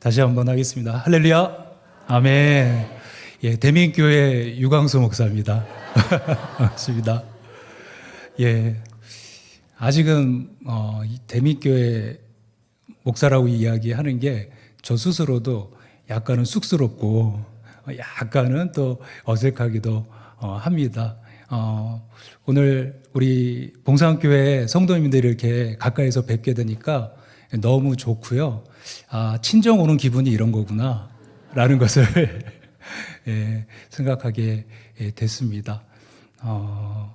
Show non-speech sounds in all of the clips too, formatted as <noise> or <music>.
다시 한번 하겠습니다. 할렐루야. 아멘. 예, 대민교회 유광수 목사입니다. <laughs> 반갑습니다. 예. 아직은 어, 이 대민교회 목사라고 이야기하는 게 저 스스로도 약간은 쑥스럽고 어, 약간은 또 어색하기도 어, 합니다. 어, 오늘 우리 봉상교회 성도님들이 이렇게 가까이서 뵙게 되니까 너무 좋고요. 아, 친정 오는 기분이 이런 거구나. 라는 것을 <laughs> 예, 생각하게 예, 됐습니다. 어,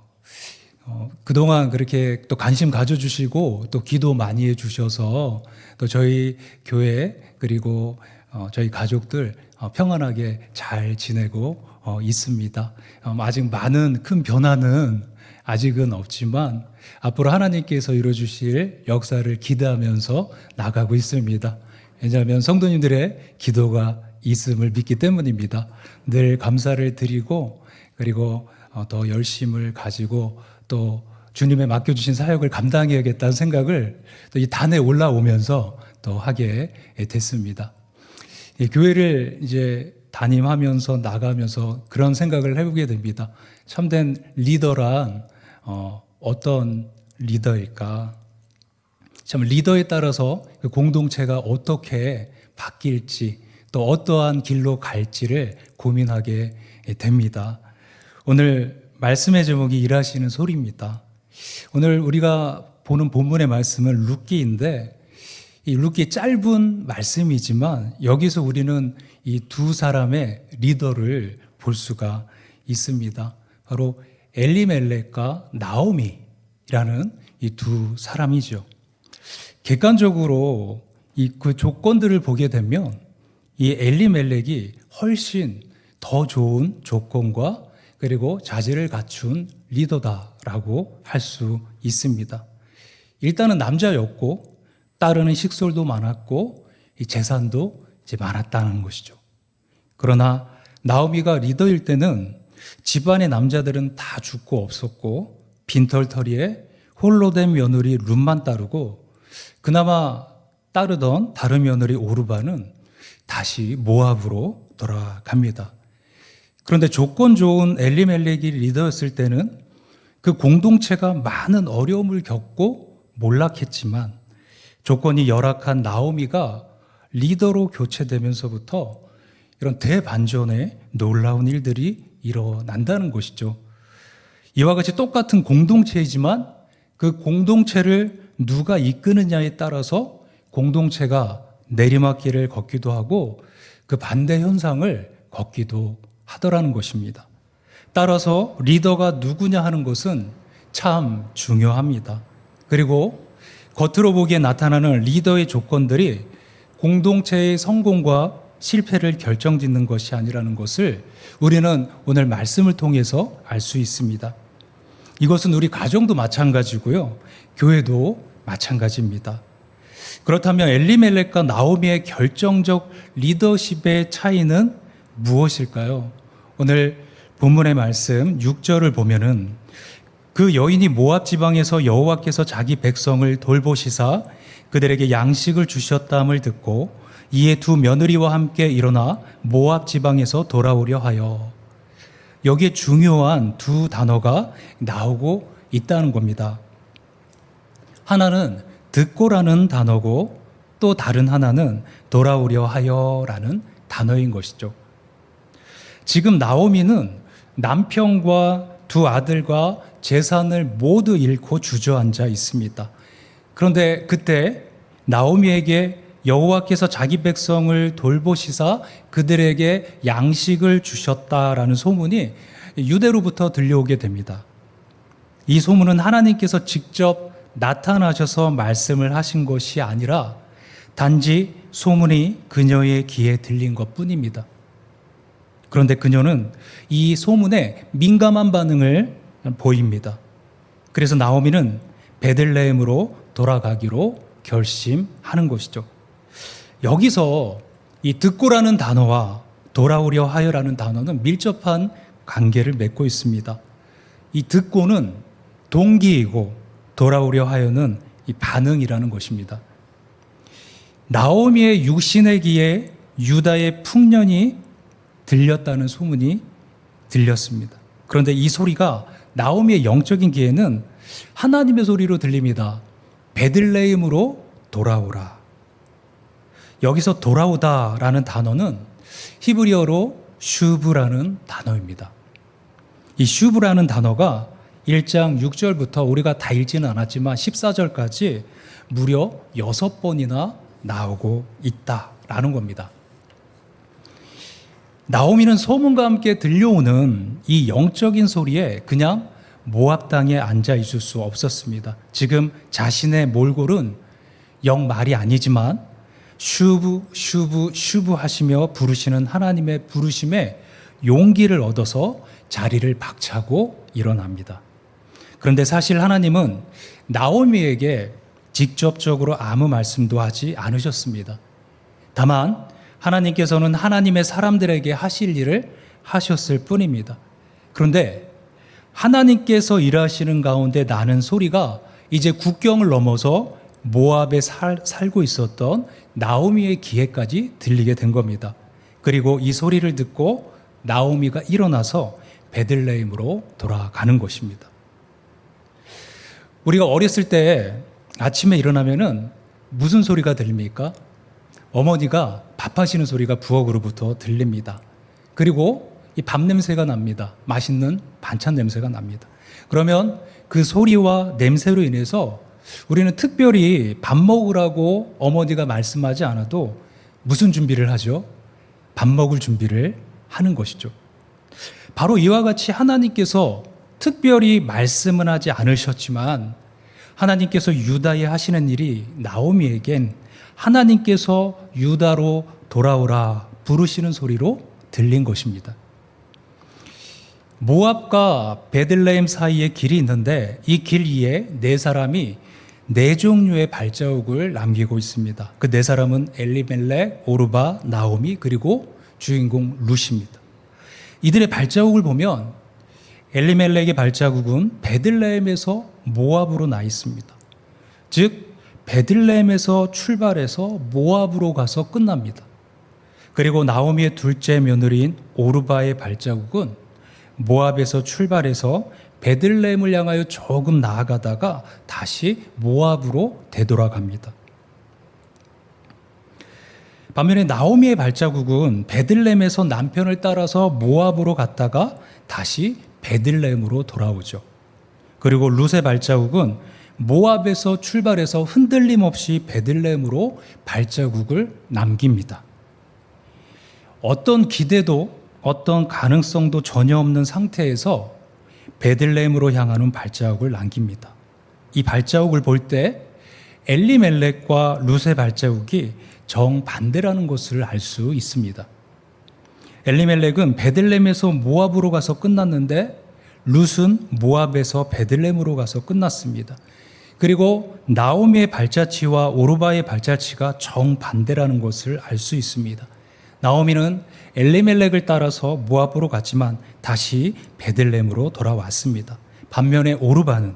어, 그동안 그렇게 또 관심 가져주시고 또 기도 많이 해주셔서 또 저희 교회 그리고 어, 저희 가족들 어, 평안하게 잘 지내고 어, 있습니다. 어, 아직 많은 큰 변화는 아직은 없지만 앞으로 하나님께서 이루어주실 역사를 기대하면서 나가고 있습니다. 왜냐하면 성도님들의 기도가 있음을 믿기 때문입니다. 늘 감사를 드리고 그리고 어, 더 열심을 가지고 또 주님의 맡겨주신 사역을 감당해야겠다는 생각을 또 이 단에 올라오면서 또 하게 됐습니다. 이 교회를 이제 담임하면서 나가면서 그런 생각을 해보게 됩니다. 참된 리더란 어, 어떤 리더일까? 참 리더에 따라서 그 공동체가 어떻게 바뀔지 또 어떠한 길로 갈지를 고민하게 됩니다. 오늘 말씀의 제목이 일하시는 소리입니다. 오늘 우리가 보는 본문의 말씀은 룻기인데 이 룻기 짧은 말씀이지만 여기서 우리는 이 두 사람의 리더를 볼 수가 있습니다. 바로 엘리멜렉과 나오미라는 이 두 사람이죠. 객관적으로 이 그 조건들을 보게 되면 이 엘리멜렉이 훨씬 더 좋은 조건과 그리고 자질을 갖춘 리더다라고 할 수 있습니다. 일단은 남자였고 따르는 식솔도 많았고 이 재산도 이제 많았다는 것이죠. 그러나 나오미가 리더일 때는 집안의 남자들은 다 죽고 없었고 빈털터리에 홀로 된 며느리 룸만 따르고 그나마 따르던 다른 며느리 오르바는 다시 모압으로 돌아갑니다. 그런데 조건 좋은 엘리멜렉이 리더였을 때는 그 공동체가 많은 어려움을 겪고 몰락했지만 조건이 열악한 나오미가 리더로 교체되면서부터 이런 대반전의 놀라운 일들이 일어난다는 것이죠. 이와 같이 똑같은 공동체이지만 그 공동체를 누가 이끄느냐에 따라서 공동체가 내리막길을 걷기도 하고 그 반대 현상을 걷기도 하더라는 것입니다. 따라서 리더가 누구냐 하는 것은 참 중요합니다. 그리고 겉으로 보기에 나타나는 리더의 조건들이 공동체의 성공과 실패를 결정짓는 것이 아니라는 것을 우리는 오늘 말씀을 통해서 알 수 있습니다. 이것은 우리 가정도 마찬가지고요. 교회도 마찬가지입니다. 그렇다면 엘리멜렉과 나오미의 결정적 리더십의 차이는 무엇일까요? 오늘 본문의 말씀 6절을 보면은 그 여인이 모압 지방에서 여호와께서 자기 백성을 돌보시사 그들에게 양식을 주셨다함을 듣고 이에 두 며느리와 함께 일어나 모압 지방에서 돌아오려 하여 여기에 중요한 두 단어가 나오고 있다는 겁니다. 하나는 듣고라는 단어고 또 다른 하나는 돌아오려 하여라는 단어인 것이죠. 지금 나오미는 남편과 두 아들과 재산을 모두 잃고 주저앉아 있습니다. 그런데 그때 나오미에게 여호와께서 자기 백성을 돌보시사 그들에게 양식을 주셨다라는 소문이 유대로부터 들려오게 됩니다. 이 소문은 하나님께서 직접 나타나셔서 말씀을 하신 것이 아니라 단지 소문이 그녀의 귀에 들린 것 뿐입니다. 그런데 그녀는 이 소문에 민감한 반응을 보입니다. 그래서 나오미는 베들레헴으로 돌아가기로 결심하는 것이죠. 여기서 이 듣고라는 단어와 돌아오려 하여라는 단어는 밀접한 관계를 맺고 있습니다. 이 듣고는 동기이고 돌아오려 하여는 이 반응이라는 것입니다. 나오미의 육신의 귀에 유다의 풍년이 들렸다는 소문이 들렸습니다. 그런데 이 소리가 나오미의 영적인 귀에는 하나님의 소리로 들립니다. 베들레헴으로 돌아오라. 여기서 돌아오다라는 단어는 히브리어로 슈브라는 단어입니다. 이 슈브라는 단어가 1장 6절부터 우리가 다 읽지는 않았지만 14절까지 무려 6번이나 나오고 있다라는 겁니다. 나오미는 소문과 함께 들려오는 이 영적인 소리에 그냥 모압 땅에 앉아 있을 수 없었습니다. 지금 자신의 몰골은 영 말이 아니지만 슈브 슈브 슈브 하시며 부르시는 하나님의 부르심에 용기를 얻어서 자리를 박차고 일어납니다. 그런데 사실 하나님은 나오미에게 직접적으로 아무 말씀도 하지 않으셨습니다. 다만 하나님께서는 하나님의 사람들에게 하실 일을 하셨을 뿐입니다. 그런데 하나님께서 일하시는 가운데 나는 소리가 이제 국경을 넘어서 모압에 살, 살고 있었던 나오미의 귀에까지 들리게 된 겁니다. 그리고 이 소리를 듣고 나오미가 일어나서 베들레헴으로 돌아가는 것입니다. 우리가 어렸을 때 아침에 일어나면은 무슨 소리가 들립니까? 어머니가 밥 하시는 소리가 부엌으로부터 들립니다. 그리고 이 밥 냄새가 납니다. 맛있는 반찬 냄새가 납니다. 그러면 그 소리와 냄새로 인해서 우리는 특별히 밥 먹으라고 어머니가 말씀하지 않아도 무슨 준비를 하죠? 밥 먹을 준비를 하는 것이죠. 바로 이와 같이 하나님께서 특별히 말씀은 하지 않으셨지만 하나님께서 유다에 하시는 일이 나오미에겐 하나님께서 유다로 돌아오라 부르시는 소리로 들린 것입니다. 모압과 베들레헴 사이에 길이 있는데 이 길 위에 네 사람이 네 종류의 발자국을 남기고 있습니다. 그 네 사람은 엘리멜렉, 오르바, 나오미 그리고 주인공 루시입니다. 이들의 발자국을 보면 엘리멜렉의 발자국은 베들레헴에서 모압으로 나 있습니다. 즉 베들레헴에서 출발해서 모압으로 가서 끝납니다. 그리고 나오미의 둘째 며느리인 오르바의 발자국은 모압에서 출발해서 베들레헴을 향하여 조금 나아가다가 다시 모압으로 되돌아갑니다. 반면에 나오미의 발자국은 베들레헴에서 남편을 따라서 모압으로 갔다가 다시 베들레헴으로 돌아오죠. 그리고 룻의 발자국은 모압에서 출발해서 흔들림 없이 베들레헴으로 발자국을 남깁니다. 어떤 기대도 어떤 가능성도 전혀 없는 상태에서 베들레헴으로 향하는 발자국을 남깁니다. 이 발자국을 볼 때 엘리멜렉과 룻의 발자국이 정반대라는 것을 알 수 있습니다. 엘리멜렉은 베들레헴에서 모압으로 가서 끝났는데 룻은 모압에서 베들레헴으로 가서 끝났습니다. 그리고 나오미의 발자취와 오르바의 발자취가 정반대라는 것을 알 수 있습니다. 나오미는 엘리멜렉을 따라서 모압으로 갔지만 다시 베들레헴으로 돌아왔습니다. 반면에 오르바는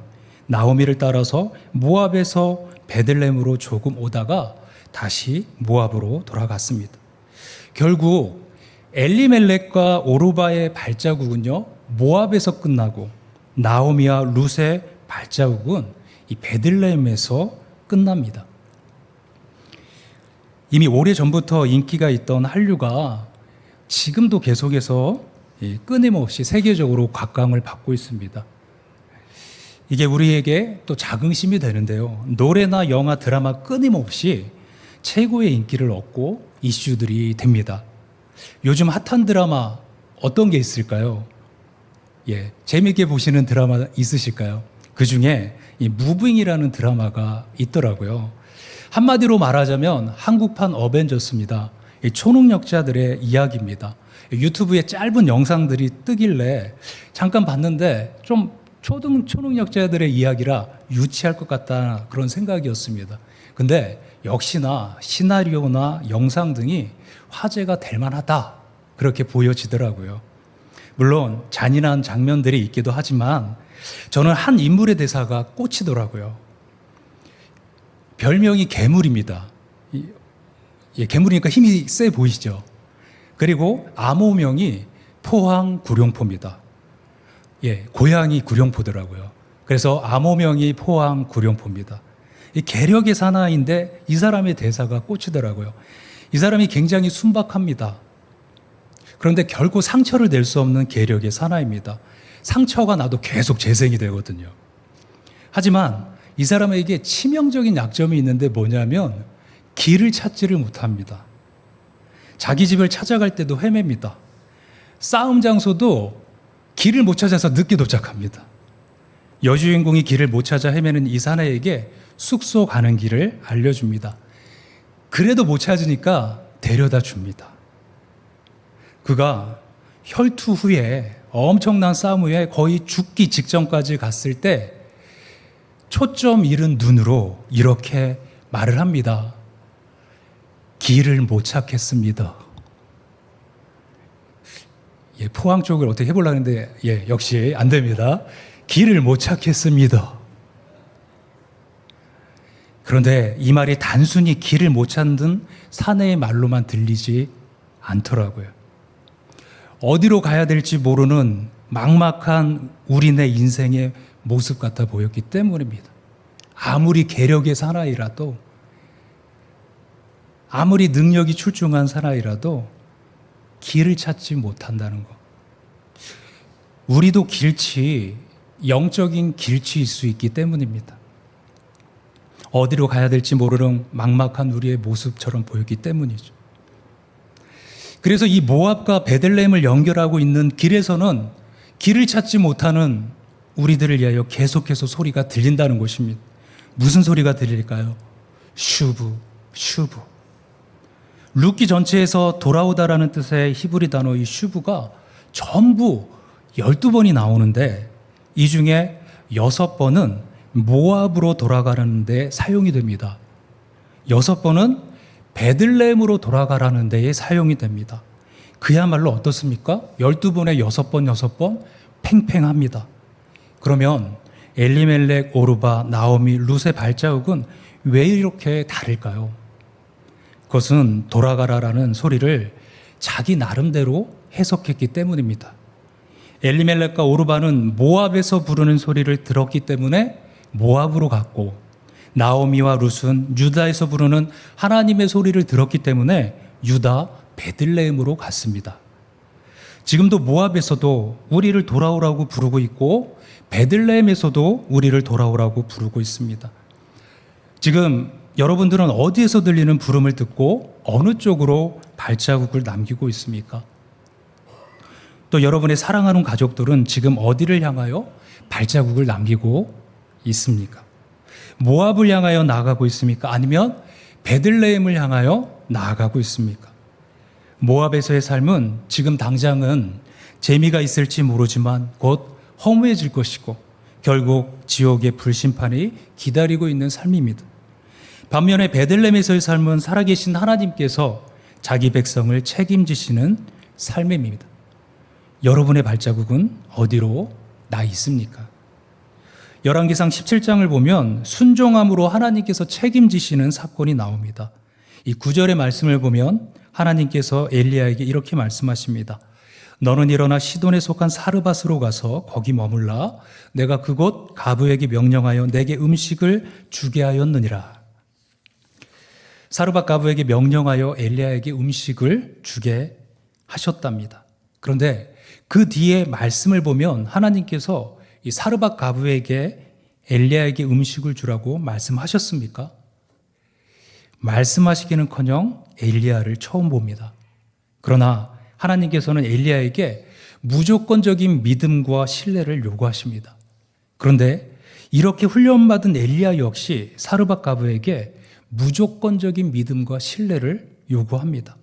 나오미를 따라서 모압에서 베들레헴으로 조금 오다가 다시 모압으로 돌아갔습니다. 결국 엘리멜렉과 오르바의 발자국은요 모압에서 끝나고 나오미와 룻의 발자국은 이 베들레헴에서 끝납니다. 이미 오래 전부터 인기가 있던 한류가 지금도 계속해서 끊임없이 세계적으로 각광을 받고 있습니다. 이게 우리에게 또 자긍심이 되는데요. 노래나 영화, 드라마 끊임없이 최고의 인기를 얻고 이슈들이 됩니다. 요즘 핫한 드라마 어떤 게 있을까요? 예, 재밌게 보시는 드라마 있으실까요? 그 중에 이 무빙이라는 드라마가 있더라고요. 한마디로 말하자면 한국판 어벤져스입니다. 초능력자들의 이야기입니다. 유튜브에 짧은 영상들이 뜨길래 잠깐 봤는데 좀 초등 초능력자들의 이야기라 유치할 것 같다 그런 생각이었습니다. 근데 역시나 시나리오나 영상 등이 화제가 될 만하다 그렇게 보여지더라고요. 물론 잔인한 장면들이 있기도 하지만 저는 한 인물의 대사가 꽂히더라고요. 별명이 괴물입니다. 예, 괴물이니까 힘이 세 보이시죠? 그리고 암호명이 포항 구룡포입니다. 예, 고향이 구룡포더라고요. 그래서 암호명이 포항 구룡포입니다. 이 계력의 사나이인데 이 사람의 대사가 꽂히더라고요. 이 사람이 굉장히 순박합니다. 그런데 결코 상처를 낼 수 없는 계력의 사나이입니다. 상처가 나도 계속 재생이 되거든요. 하지만 이 사람에게 치명적인 약점이 있는데 뭐냐면 길을 찾지를 못합니다. 자기 집을 찾아갈 때도 헤맵니다. 싸움 장소도 길을 못 찾아서 늦게 도착합니다. 여주인공이 길을 못 찾아 헤매는 이 사나이에게 숙소 가는 길을 알려줍니다. 그래도 못 찾으니까 데려다 줍니다. 그가 혈투 후에 엄청난 싸움 후에 거의 죽기 직전까지 갔을 때 초점 잃은 눈으로 이렇게 말을 합니다. 길을 못 찾겠습니다. 예, 포항 쪽을 어떻게 해보려고 했는데, 예, 역시 안 됩니다. 길을 못 찾겠습니다. 그런데 이 말이 단순히 길을 못 찾는 사내의 말로만 들리지 않더라고요. 어디로 가야 될지 모르는 막막한 우리네 인생의 모습 같아 보였기 때문입니다. 아무리 계력의 사나이라도, 아무리 능력이 출중한 사나이라도 길을 찾지 못한다는 것. 우리도 길치, 영적인 길치일 수 있기 때문입니다. 어디로 가야 될지 모르는 막막한 우리의 모습처럼 보였기 때문이죠. 그래서 이 모압과 베들레헴을 연결하고 있는 길에서는 길을 찾지 못하는 우리들을 위하여 계속해서 소리가 들린다는 것입니다. 무슨 소리가 들릴까요? 슈브, 슈브. 룻기 전체에서 돌아오다라는 뜻의 히브리 단어 이 슈브가 전부 12번이 나오는데 이 중에 6번은 모압으로 돌아가는 데 사용이 됩니다. 6번은 베들레헴으로 돌아가라는 데에 사용이 됩니다. 그야말로 어떻습니까? 12번에 6번, 6번 팽팽합니다. 그러면 엘리멜렉, 오르바, 나오미, 룻의 발자국은 왜 이렇게 다를까요? 그것은 돌아가라라는 소리를 자기 나름대로 해석했기 때문입니다. 엘리멜렉과 오르바는 모압에서 부르는 소리를 들었기 때문에 모압으로 갔고 나오미와 룻은 유다에서 부르는 하나님의 소리를 들었기 때문에 유다 베들레헴으로 갔습니다. 지금도 모압에서도 우리를 돌아오라고 부르고 있고 베들레헴에서도 우리를 돌아오라고 부르고 있습니다. 지금 여러분들은 어디에서 들리는 부름을 듣고 어느 쪽으로 발자국을 남기고 있습니까? 또 여러분의 사랑하는 가족들은 지금 어디를 향하여 발자국을 남기고 있습니까? 모압을 향하여 나아가고 있습니까? 아니면 베들레헴을 향하여 나아가고 있습니까? 모압에서의 삶은 지금 당장은 재미가 있을지 모르지만 곧 허무해질 것이고 결국 지옥의 불심판이 기다리고 있는 삶입니다. 반면에 베들레헴에서의 삶은 살아계신 하나님께서 자기 백성을 책임지시는 삶입니다. 여러분의 발자국은 어디로 나 있습니까? 열왕기상 17장을 보면 순종함으로 하나님께서 책임지시는 사건이 나옵니다. 이 구절의 말씀을 보면 하나님께서 엘리야에게 이렇게 말씀하십니다. 너는 일어나 시돈에 속한 사르밧으로 가서 거기 머물라 내가 그곳 가부에게 명령하여 내게 음식을 주게 하였느니라. 사르밧 가부에게 명령하여 엘리야에게 음식을 주게 하셨답니다. 그런데 그 뒤에 말씀을 보면 하나님께서 이 사르밧 가부에게 엘리야에게 음식을 주라고 말씀하셨습니까? 말씀하시기는커녕 엘리야를 처음 봅니다. 그러나 하나님께서는 엘리야에게 무조건적인 믿음과 신뢰를 요구하십니다. 그런데 이렇게 훈련받은 엘리야 역시 사르밧 가부에게 무조건적인 믿음과 신뢰를 요구합니다.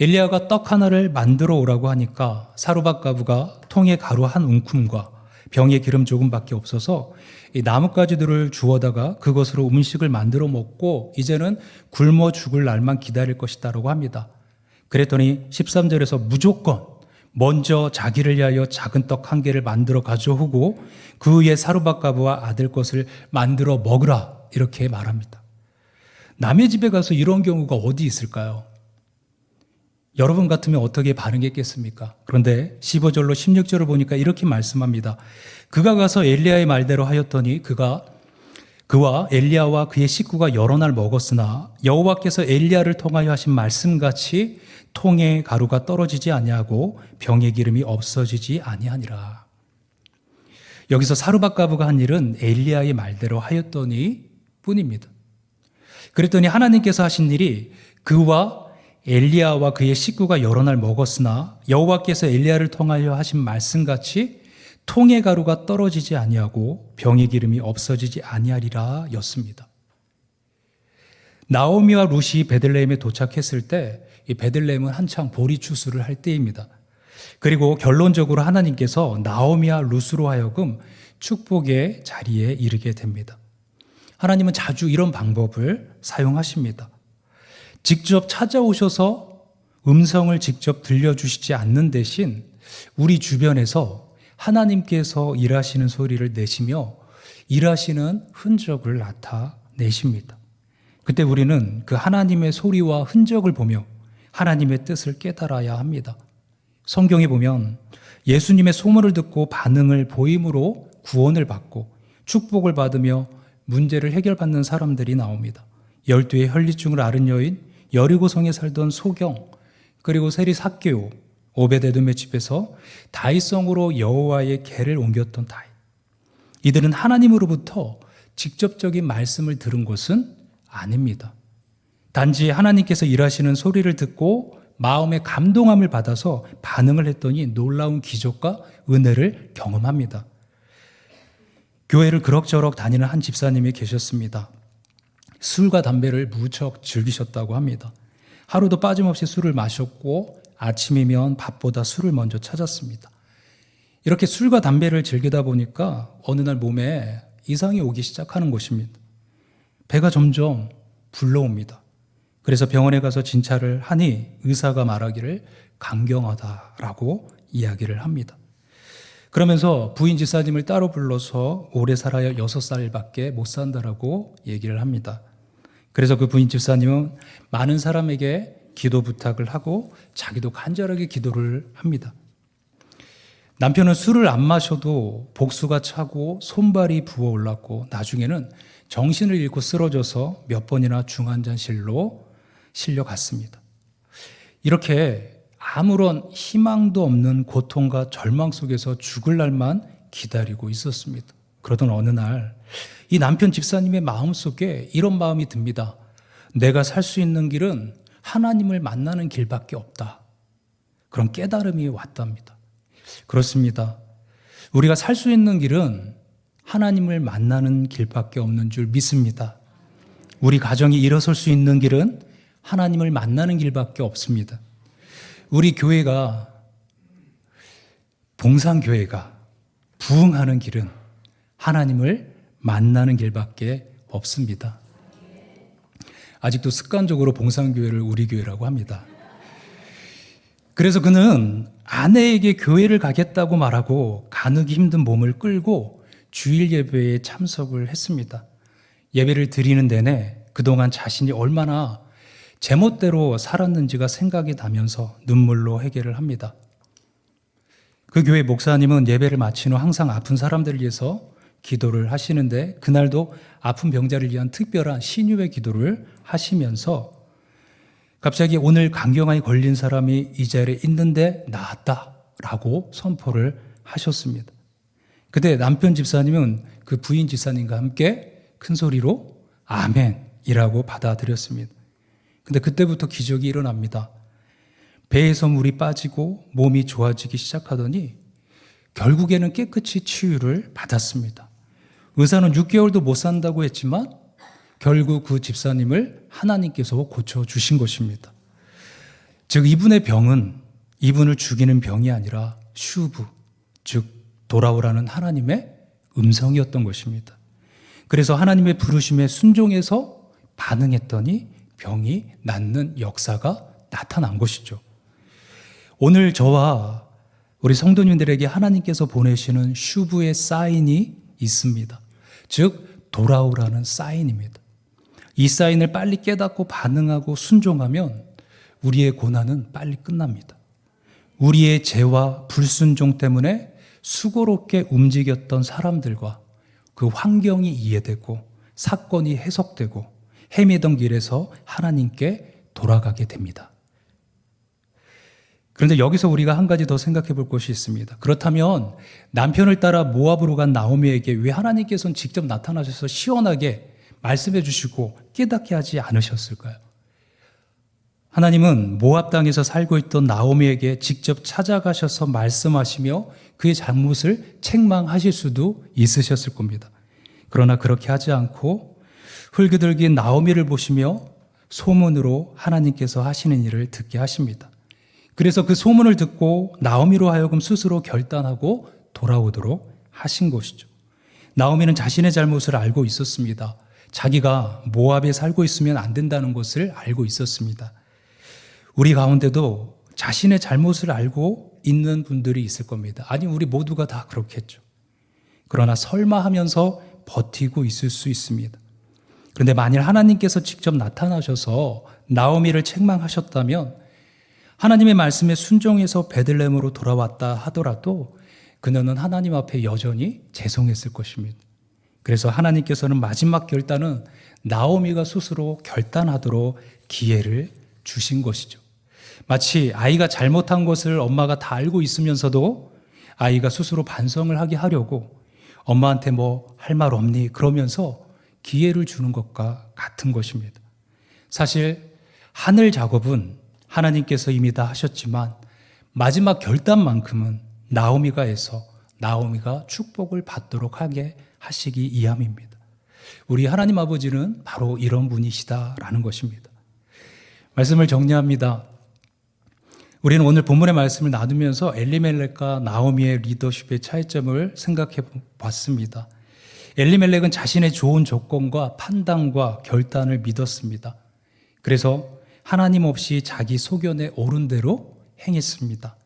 엘리야가 떡 하나를 만들어 오라고 하니까 사르밧 가부가 통에 가루 한 움큼과 병에 기름 조금밖에 없어서 이 나뭇가지들을 주워다가 그것으로 음식을 만들어 먹고 이제는 굶어 죽을 날만 기다릴 것이다라고 합니다. 그랬더니 13절에서 무조건 먼저 자기를 위하여 작은 떡 한 개를 만들어 가져오고 그 위에 사루바가부와 아들 것을 만들어 먹으라 이렇게 말합니다. 남의 집에 가서 이런 경우가 어디 있을까요? 여러분 같으면 어떻게 반응했겠습니까? 그런데 15절로 16절을 보니까 이렇게 말씀합니다. 그가 가서 엘리야의 말대로 하였더니 그가 그와 엘리야와 그의 식구가 여러 날 먹었으나 여호와께서 엘리야를 통하여 하신 말씀같이 통에 가루가 떨어지지 아니하고 병의 기름이 없어지지 아니하니라. 여기서 사르밧가부가 한 일은 엘리야의 말대로 하였더니 뿐입니다. 그랬더니 하나님께서 하신 일이 그와 엘리야와 그의 식구가 여러 날 먹었으나 여호와께서 엘리야를 통하여 하신 말씀같이 통의 가루가 떨어지지 아니하고 병의 기름이 없어지지 아니하리라 였습니다. 나오미와 룻이 베들레헴에 도착했을 때 이 베들레헴은 한창 보리 추수를 할 때입니다. 그리고 결론적으로 하나님께서 나오미와 룻으로 하여금 축복의 자리에 이르게 됩니다. 하나님은 자주 이런 방법을 사용하십니다. 직접 찾아오셔서 음성을 직접 들려주시지 않는 대신 우리 주변에서 하나님께서 일하시는 소리를 내시며 일하시는 흔적을 나타내십니다. 그때 우리는 그 하나님의 소리와 흔적을 보며 하나님의 뜻을 깨달아야 합니다. 성경에 보면 예수님의 소문을 듣고 반응을 보임으로 구원을 받고 축복을 받으며 문제를 해결받는 사람들이 나옵니다. 열두의 혈리증을 앓은 여인, 여리고성에 살던 소경, 그리고 세리 삭개오, 오베데돔의 집에서 다이성으로 여호와의 개를 옮겼던 다이. 이들은 하나님으로부터 직접적인 말씀을 들은 것은 아닙니다. 단지 하나님께서 일하시는 소리를 듣고 마음의 감동함을 받아서 반응을 했더니 놀라운 기적과 은혜를 경험합니다. 교회를 그럭저럭 다니는 한 집사님이 계셨습니다. 술과 담배를 무척 즐기셨다고 합니다. 하루도 빠짐없이 술을 마셨고 아침이면 밥보다 술을 먼저 찾았습니다. 이렇게 술과 담배를 즐기다 보니까 어느 날 몸에 이상이 오기 시작하는 것입니다. 배가 점점 불러옵니다. 그래서 병원에 가서 진찰을 하니 의사가 말하기를 강경하다라고 이야기를 합니다. 그러면서 부인 지사님을 따로 불러서 오래 살아야 여섯 살밖에 못 산다라고 얘기를 합니다. 그래서 그 부인 집사님은 많은 사람에게 기도 부탁을 하고 자기도 간절하게 기도를 합니다. 남편은 술을 안 마셔도 복수가 차고 손발이 부어 올랐고 나중에는 정신을 잃고 쓰러져서 몇 번이나 중환자실로 실려갔습니다. 이렇게 아무런 희망도 없는 고통과 절망 속에서 죽을 날만 기다리고 있었습니다. 그러던 어느 날 이 남편 집사님의 마음 속에 이런 마음이 듭니다. 내가 살 수 있는 길은 하나님을 만나는 길밖에 없다. 그런 깨달음이 왔답니다. 그렇습니다. 우리가 살 수 있는 길은 하나님을 만나는 길밖에 없는 줄 믿습니다. 우리 가정이 일어설 수 있는 길은 하나님을 만나는 길밖에 없습니다. 우리 교회가 봉상교회가 부흥하는 길은 하나님을 만나는 길밖에 없습니다. 아직도 습관적으로 봉상교회를 우리 교회라고 합니다. 그래서 그는 아내에게 교회를 가겠다고 말하고 가느기 힘든 몸을 끌고 주일 예배에 참석을 했습니다. 예배를 드리는 내내 그동안 자신이 얼마나 제멋대로 살았는지가 생각이 나면서 눈물로 해결을 합니다. 그 교회 목사님은 예배를 마친 후 항상 아픈 사람들을 위해서 기도를 하시는데 그날도 아픈 병자를 위한 특별한 신유의 기도를 하시면서 갑자기 오늘 강경하게 걸린 사람이 이 자리에 있는데 나았다라고 선포를 하셨습니다. 그때 남편 집사님은 그 부인 집사님과 함께 큰 소리로 아멘이라고 받아들였습니다. 근데 그때부터 기적이 일어납니다. 배에서 물이 빠지고 몸이 좋아지기 시작하더니 결국에는 깨끗이 치유를 받았습니다. 의사는 6개월도 못 산다고 했지만 결국 그 집사님을 하나님께서 고쳐주신 것입니다. 즉, 이분의 병은 이분을 죽이는 병이 아니라 슈브, 즉, 돌아오라는 하나님의 음성이었던 것입니다. 그래서 하나님의 부르심에 순종해서 반응했더니 병이 낫는 역사가 나타난 것이죠. 오늘 저와 우리 성도님들에게 하나님께서 보내시는 슈브의 사인이 있습니다. 즉, 돌아오라는 사인입니다. 이 사인을 빨리 깨닫고 반응하고 순종하면 우리의 고난은 빨리 끝납니다. 우리의 죄와 불순종 때문에 수고롭게 움직였던 사람들과 그 환경이 이해되고 사건이 해석되고 헤매던 길에서 하나님께 돌아가게 됩니다. 그런데 여기서 우리가 한 가지 더 생각해 볼 것이 있습니다. 그렇다면 남편을 따라 모압으로 간 나오미에게 왜 하나님께서는 직접 나타나셔서 시원하게 말씀해 주시고 깨닫게 하지 않으셨을까요? 하나님은 모압 땅에서 살고 있던 나오미에게 직접 찾아가셔서 말씀하시며 그의 잘못을 책망하실 수도 있으셨을 겁니다. 그러나 그렇게 하지 않고 흙이들긴 나오미를 보시며 소문으로 하나님께서 하시는 일을 듣게 하십니다. 그래서 그 소문을 듣고 나오미로 하여금 스스로 결단하고 돌아오도록 하신 것이죠. 나오미는 자신의 잘못을 알고 있었습니다. 자기가 모압에 살고 있으면 안 된다는 것을 알고 있었습니다. 우리 가운데도 자신의 잘못을 알고 있는 분들이 있을 겁니다. 아니, 우리 모두가 다 그렇겠죠. 그러나 설마 하면서 버티고 있을 수 있습니다. 그런데 만일 하나님께서 직접 나타나셔서 나오미를 책망하셨다면 하나님의 말씀에 순종해서 베들렘으로 돌아왔다 하더라도 그녀는 하나님 앞에 여전히 죄송했을 것입니다. 그래서 하나님께서는 마지막 결단은 나오미가 스스로 결단하도록 기회를 주신 것이죠. 마치 아이가 잘못한 것을 엄마가 다 알고 있으면서도 아이가 스스로 반성을 하게 하려고 엄마한테 뭐 할 말 없니? 그러면서 기회를 주는 것과 같은 것입니다. 사실 하늘 작업은 하나님께서 이미 다 하셨지만 마지막 결단만큼은 나오미가 해서 나오미가 축복을 받도록 하게 하시기 이함입니다. 우리 하나님 아버지는 바로 이런 분이시다라는 것입니다. 말씀을 정리합니다. 우리는 오늘 본문의 말씀을 나누면서 엘리멜렉과 나오미의 리더십의 차이점을 생각해 봤습니다. 엘리멜렉은 자신의 좋은 조건과 판단과 결단을 믿었습니다. 그래서 하나님 없이 자기 소견에 옳은 대로 행했습니다.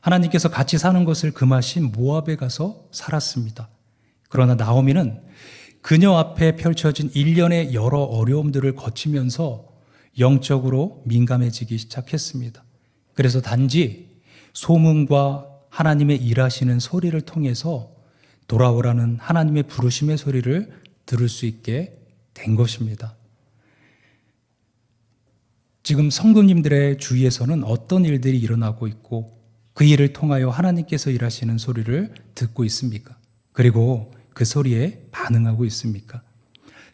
하나님께서 같이 사는 것을 금하신 모압에 가서 살았습니다. 그러나 나오미는 그녀 앞에 펼쳐진 일련의 여러 어려움들을 거치면서 영적으로 민감해지기 시작했습니다. 그래서 단지 소문과 하나님의 일하시는 소리를 통해서 돌아오라는 하나님의 부르심의 소리를 들을 수 있게 된 것입니다. 지금 성도님들의 주위에서는 어떤 일들이 일어나고 있고 그 일을 통하여 하나님께서 일하시는 소리를 듣고 있습니까? 그리고 그 소리에 반응하고 있습니까?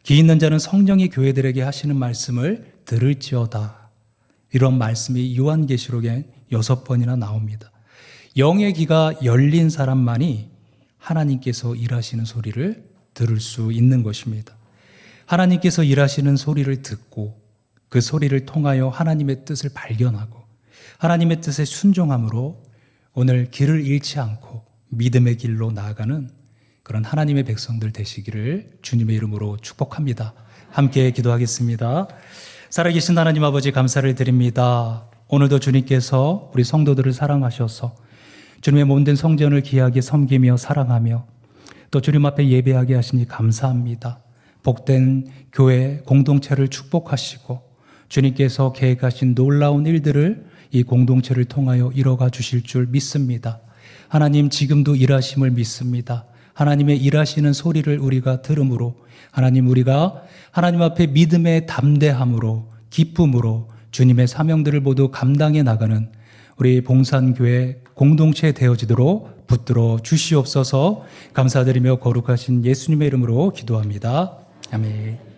기 있는 자는 성령이 교회들에게 하시는 말씀을 들을지어다. 이런 말씀이 요한계시록에 여섯 번이나 나옵니다. 영의 귀가 열린 사람만이 하나님께서 일하시는 소리를 들을 수 있는 것입니다. 하나님께서 일하시는 소리를 듣고 그 소리를 통하여 하나님의 뜻을 발견하고 하나님의 뜻에 순종함으로 오늘 길을 잃지 않고 믿음의 길로 나아가는 그런 하나님의 백성들 되시기를 주님의 이름으로 축복합니다. 함께 기도하겠습니다. 살아계신 하나님 아버지 감사를 드립니다. 오늘도 주님께서 우리 성도들을 사랑하셔서 주님의 몸된 성전을 귀하게 섬기며 사랑하며 또 주님 앞에 예배하게 하시니 감사합니다. 복된 교회 공동체를 축복하시고 주님께서 계획하신 놀라운 일들을 이 공동체를 통하여 이뤄가 주실 줄 믿습니다. 하나님 지금도 일하심을 믿습니다. 하나님의 일하시는 소리를 우리가 들음으로 하나님 우리가 하나님 앞에 믿음의 담대함으로 기쁨으로 주님의 사명들을 모두 감당해 나가는 우리 봉산교회 공동체 되어지도록 붙들어 주시옵소서 감사드리며 거룩하신 예수님의 이름으로 기도합니다. 아멘.